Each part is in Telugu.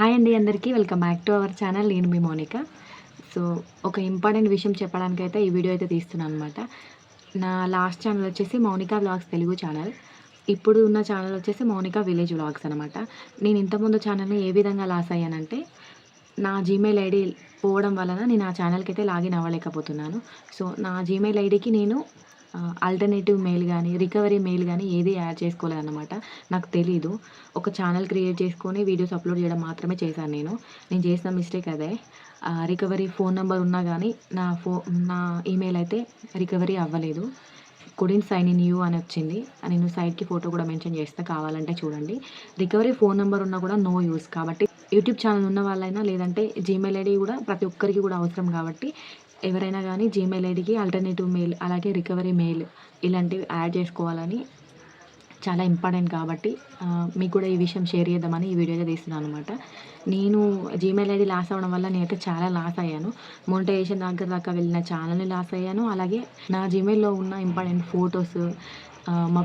హాయ్ అండి అందరికీ welcome back to our channel. నేను మీ మోనిక. సో ఒక ఇంపార్టెంట్ విషయం చెప్పడానికి అయితే ఈ వీడియో అయితే తీస్తున్నాను అనమాట నా లాస్ట్ ఛానల్ వచ్చేసి మౌనిక వ్లాగ్స్ తెలుగు ఛానల్. ఇప్పుడు ఉన్న ఛానల్ వచ్చేసి మౌనిక విలేజ్ వ్లాగ్స్ అనమాట నేను ఇంతకుముందు ఛానల్ని ఏ విధంగా లాస్ అయ్యానంటే నా జీమెయిల్ ఐడి పోవడం వలన నేను ఆ ఛానల్కి అయితే లాగిన్ అవ్వలేకపోతున్నాను. సో నా జీమెయిల్ ఐడికి నేను ఆల్టర్నేటివ్ మెయిల్ కానీ రికవరీ మెయిల్ కానీ ఏది యాడ్ చేసుకోలేదన్నమాట. నాకు తెలీదు. ఒక ఛానల్ క్రియేట్ చేసుకొని వీడియోస్ అప్లోడ్ చేయడం మాత్రమే చేశాను నేను. నేను చేసిన మిస్టేక్ అదే. రికవరీ ఫోన్ నెంబర్ ఉన్నా కానీ నా ఫో నా ఈమెయిల్ అయితే రికవరీ అవ్వలేదు. కుడిన్ సైన్ ఇన్ యూ అని వచ్చింది. నేను సైట్కి ఫోటో కూడా మెన్షన్ చేస్తా కావాలంటే చూడండి. రికవరీ ఫోన్ నెంబర్ ఉన్నా కూడా నో యూస్ కాబట్టి యూట్యూబ్ ఛానల్ ఉన్న వాళ్ళైనా లేదంటే జీమెయిల్ ఐడి కూడా ప్రతి ఒక్కరికి కూడా అవసరం కాబట్టి ఎవరైనా కానీ జీమెయిల్ ఐడికి ఆల్టర్నేటివ్ మెయిల్ అలాగే రికవరీ మెయిల్ ఇలాంటివి యాడ్ చేసుకోవాలని చాలా ఇంపార్టెంట్ కాబట్టి మీకు కూడా ఈ విషయం షేర్ చేద్దామని ఈ వీడియో తీస్తున్నాను అనమాట నేను జీమెయిల్ ఐడి లాస్ అవ్వడం వల్ల నేనైతే చాలా లాస్ అయ్యాను. మోనిటైజేషన్ దగ్గర దాకా వెళ్ళిన ఛానల్ని లాస్ అయ్యాను. అలాగే నా జీమెయిల్లో ఉన్న ఇంపార్టెంట్ ఫొటోస్ మా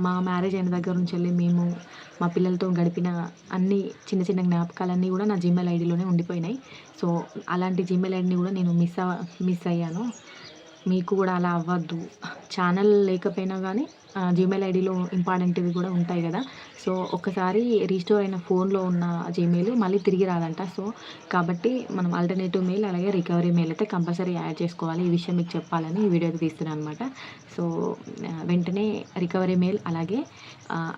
మా మ్యారేజ్ అయిన దగ్గర నుంచి వెళ్ళి మేము మా పిల్లలతో గడిపిన అన్ని చిన్న చిన్న జ్ఞాపకాలన్నీ కూడా నా జీమెయిల్ ఐడిలోనే ఉండిపోయినాయి. సో అలాంటి జీమెయిల్ ఐడిని కూడా నేను మిస్ అవ మిస్ అయ్యాను. మీకు కూడా అలా అవ్వద్దు. ఛానల్ లేకపోయినా కానీ జీమెయిల్ ఐడిలో ఇంపార్టెంట్వి కూడా ఉంటాయి కదా. సో ఒకసారి రీస్టోర్ అయిన ఫోన్లో ఉన్న జీమెయిల్ మళ్ళీ తిరిగి రాదంట. సో కాబట్టి మనం ఆల్టర్నేటివ్ మెయిల్ అలాగే రికవరీ మెయిల్ అయితే కంపల్సరీ యాడ్ చేసుకోవాలి. ఈ విషయం మీకు చెప్పాలని ఈ వీడియో తీస్తున్నాను అనమాట సో వెంటనే రికవరీ మెయిల్ అలాగే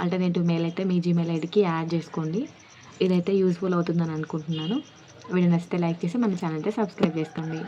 ఆల్టర్నేటివ్ మెయిల్ అయితే మీ జీమెయిల్ ఐడికి యాడ్ చేసుకోండి. ఇదైతే యూస్ఫుల్ అవుతుందని అనుకుంటున్నాను. వీడియో నచ్చితే లైక్ చేసి మన ఛానల్ అయితే సబ్స్క్రైబ్ చేసుకోండి.